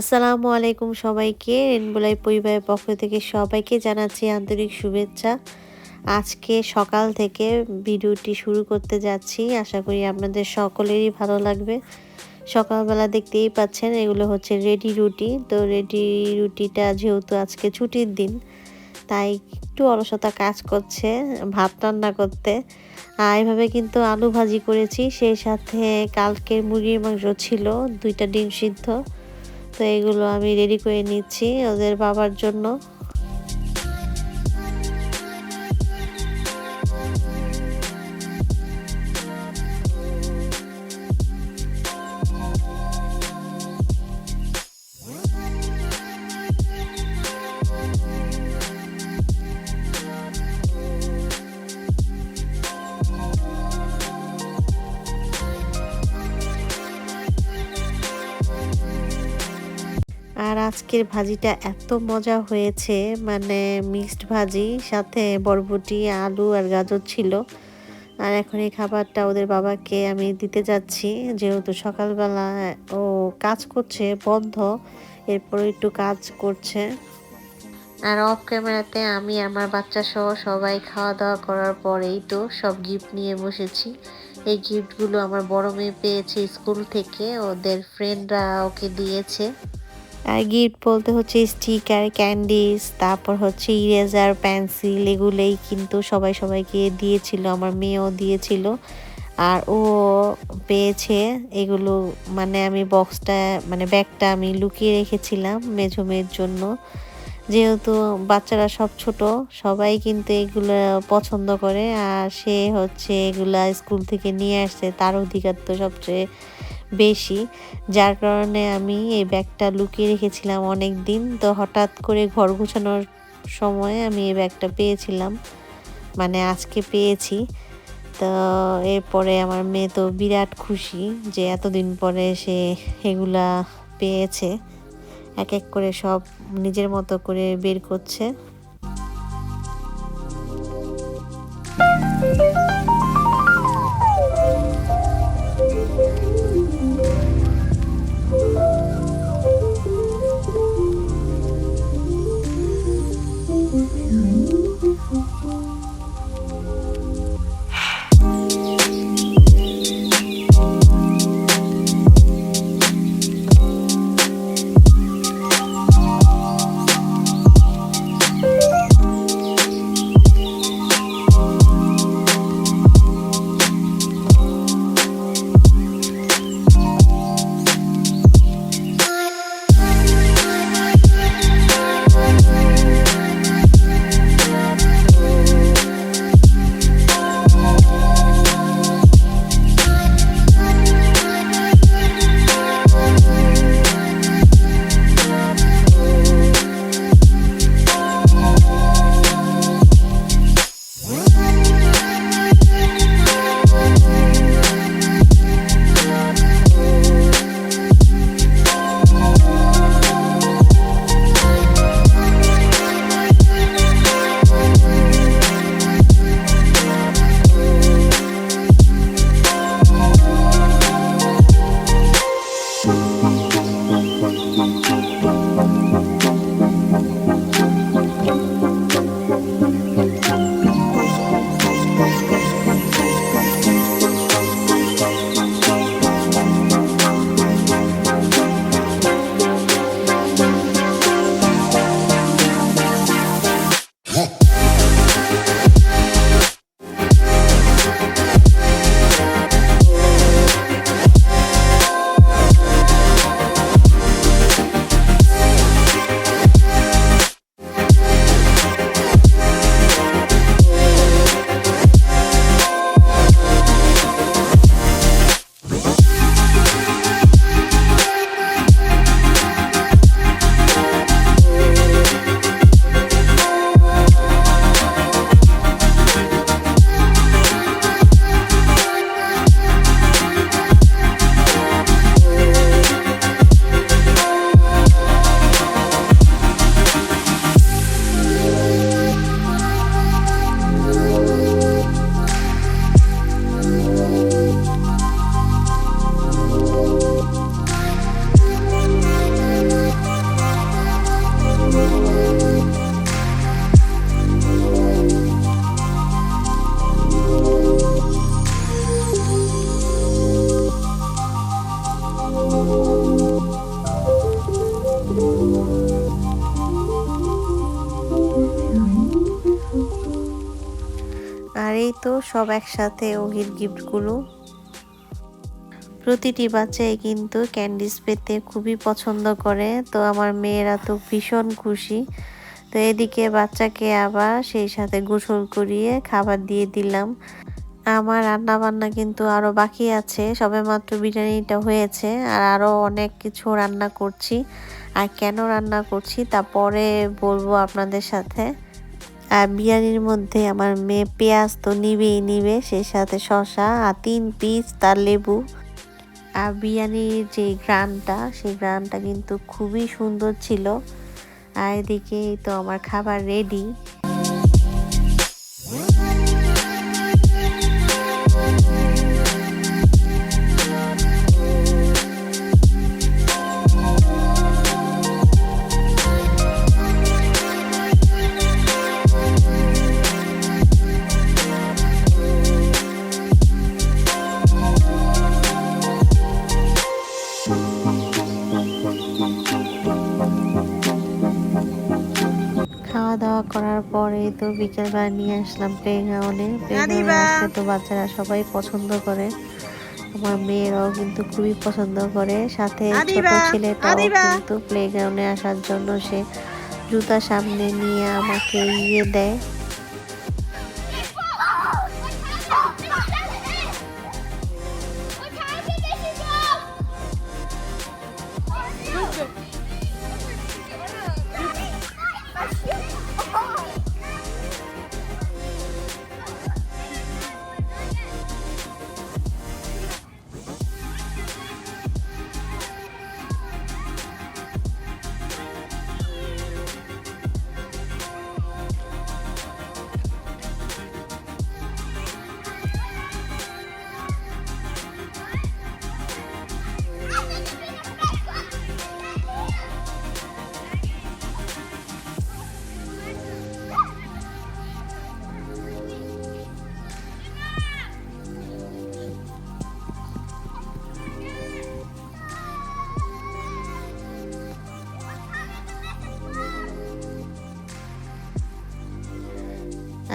আসসালামু আলাইকুম সবাইকে। রেনবোলাই পরিবারের পক্ষ থেকে সবাইকে জানাচ্ছি আন্তরিক শুভেচ্ছা। আজকে সকাল থেকে ভিডিওটি শুরু করতে যাচ্ছি। আশা করি আপনাদের সকলেরই ভালো লাগবে। সকালবেলা দেখতেই পাচ্ছেন, এগুলো হচ্ছে রেডি রুটি। তো রেডি রুটিটা যেহেতু আজকে ছুটির দিন, তাই একটু অলসতা কাজ করছে, ভাত রান্না করতে। এভাবে কিন্তু আলু ভাজি করেছি। সেই সাথে কালকের মুরগির মাংস ছিল, দুইটা ডিম সিদ্ধ। তো এগুলো আমি রেডি করে নিচ্ছি ওদের বাবার জন্য। আজকের ভাজিটা এত মজা হয়েছে মানে মিক্সড ভাজি, সাথে বরবটি, আলু আর গাজর ছিল। আর এখন এই খাবারটা ওদের বাবাকে আমি দিতে যাচ্ছি, যেহেতু সকালবেলা ও কাজ করছে, বন্ধ এরপর একটু কাজ করছে। আর অফ ক্যামেরাতে আমি, আমার বাচ্চা সহ সবাই খাওয়া দাওয়া করার পরেই তো সব গিফট নিয়ে বসেছি। এই গিফটগুলো আমার বড় মেয়ে পেয়েছে স্কুল থেকে, ওদের ফ্রেন্ডরা ওকে দিয়েছে। গিফট বলতে হচ্ছে স্টিকার, ক্যান্ডিস, তারপর হচ্ছে ইরেজার, পেন্সিল, এগুলোই কিন্তু সবাই সবাইকে দিয়েছিল, আমার মেয়েও দিয়েছিল। আর ও পেয়েছে এগুলো মানে আমি বক্সটা মানে ব্যাগটা আমি লুকিয়ে রেখেছিলাম মেঝো মেয়ের জন্য। যেহেতু বাচ্চারা সব ছোট, সবাই কিন্তু এগুলো পছন্দ করে। আর সে হচ্ছে এগুলা স্কুল থেকে নিয়ে আসছে, তার অধিকার তো সবচেয়ে বেশি। যার কারণে আমি এই ব্যাগটা লুকিয়ে রেখেছিলাম অনেক দিন তো হঠাৎ করে ঘর গুছানোর সময় আমি এই ব্যাগটা পেয়েছিলাম। মানে আজকে পেয়েছি। তো এরপরে আমার মেয়ে তো বিরাট খুশি যে এতদিন পরে সে এগুলা পেয়েছে। এক এক করে সব নিজের মতো করে বের করছে। সব একসাথে ওহির গিফটগুলো। প্রতিটি বাচ্চাই কিন্তু ক্যান্ডিস পেতে খুবই পছন্দ করে, তো আমার মেয়েরা তো ভীষণ খুশি। তো এদিকে বাচ্চাকে আবার সেই সাথে গোসল করিয়ে খাবার দিয়ে দিলাম। আমার রান্না বান্না কিন্তু আরও বাকি আছে সবে মাত্র বিরিয়ানিটা হয়েছে, আর আরও অনেক কিছু রান্না করছি। আর কেন রান্না করছি তা পরে বলব আপনাদের সাথে। বিরিয়ানির মধ্যে আমার মেয়ে পেঁয়াজ তো নিবেই নিবে, সেই সাথে শশা আর তিন পিস তার লেবু। আর বিরিয়ানির যে গ্রামটা সেই গ্রামটা কিন্তু খুবই সুন্দর ছিল। আর এদিকে তো আমার খাবার রেডি পরে তো বিকেলবেলা নিয়ে আসলাম প্লে গ্রাউন্ডে প্লে গ্রাউন্ডে আসলে তো বাচ্চারা সবাই পছন্দ করে। আমার মেয়েরাও কিন্তু খুবই পছন্দ করে। সাথে ছোট ছেলেটাও কিন্তু প্লে গ্রাউন্ডে আসার জন্য সে জুতা সামনে নিয়ে আমাকে ইয়ে দেয়।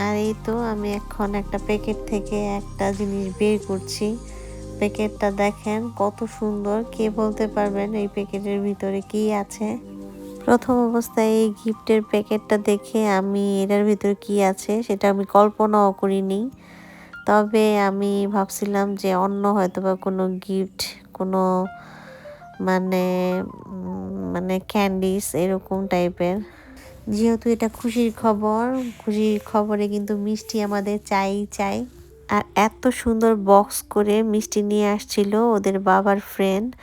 আর এই তো আমি এখন একটা প্যাকেট থেকে একটা জিনিস বের করছি। প্যাকেটটা দেখেন কত সুন্দর, কে বলতে পারবেন এই প্যাকেটের ভিতরে কি আছে? প্রথম অবস্থায় এই গিফটের প্যাকেটটা দেখে আমি এটার ভিতরে কি আছে সেটা আমি কল্পনাও করিনি। তবে আমি ভাবছিলাম যে অন্য হয়তো বা কোনো গিফট, কোনো মানে মানে ক্যান্ডিস এরকম টাইপের যেহেতু এটা খুশির খবর, খুশির খবরে কিন্তু মিষ্টি আমাদের চাই চাই। আর এত সুন্দর বক্স করে মিষ্টি নিয়ে আসছিল ওদের বাবার ফ্রেন্ড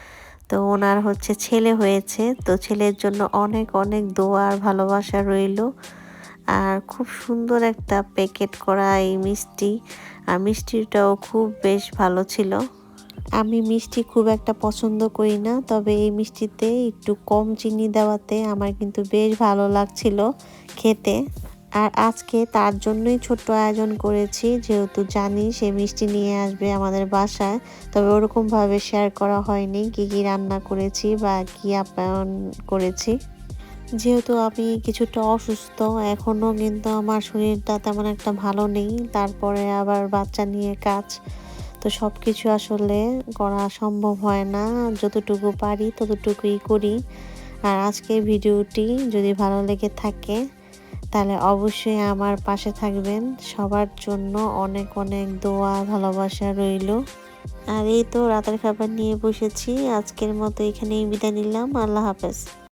তো ওনার হচ্ছে ছেলে হয়েছে, তো ছেলের জন্য অনেক অনেক দোয়া আর ভালোবাসা রইল। আর খুব সুন্দর একটা প্যাকেট করা এই মিষ্টি। আর মিষ্টিটাও খুব বেশ ভালো ছিল। আমি মিষ্টি খুব একটা পছন্দ করি না, তবে এই মিষ্টিতে একটু কম চিনি দেওয়াতে আমার কিন্তু বেশ ভালো লাগছিল খেতে। আর আজকে তার জন্যই ছোট্ট আয়োজন করেছি, যেহেতু জানি সে মিষ্টি নিয়ে আসবে আমাদের বাসায়, তবে ওরকমভাবে শেয়ার করা হয়নি কি কি রান্না করেছি বা কি আপ্যায়ন করেছি। যেহেতু আমি কিছুটা অসুস্থ, এখনও কিন্তু আমার শরীরটা তেমন একটা ভালো নেই, তারপরে আবার বাচ্চা নিয়ে কাজ। তো সব কিছু আসলে করা সম্ভব হয় না। যতটুকু পারি ততটুকুই করি। আর আজকের ভিডিওটি যদি ভালো লেগে থাকে, তাহলে অবশ্যই আমার পাশে থাকবেন। সবার জন্য অনেক অনেক দোয়া, ভালোবাসা রইল। আর এই তো রাতের খাবার নিয়ে বসেছি। আজকের মতো এখানেই বিদায় নিলাম। আল্লাহ হাফেজ।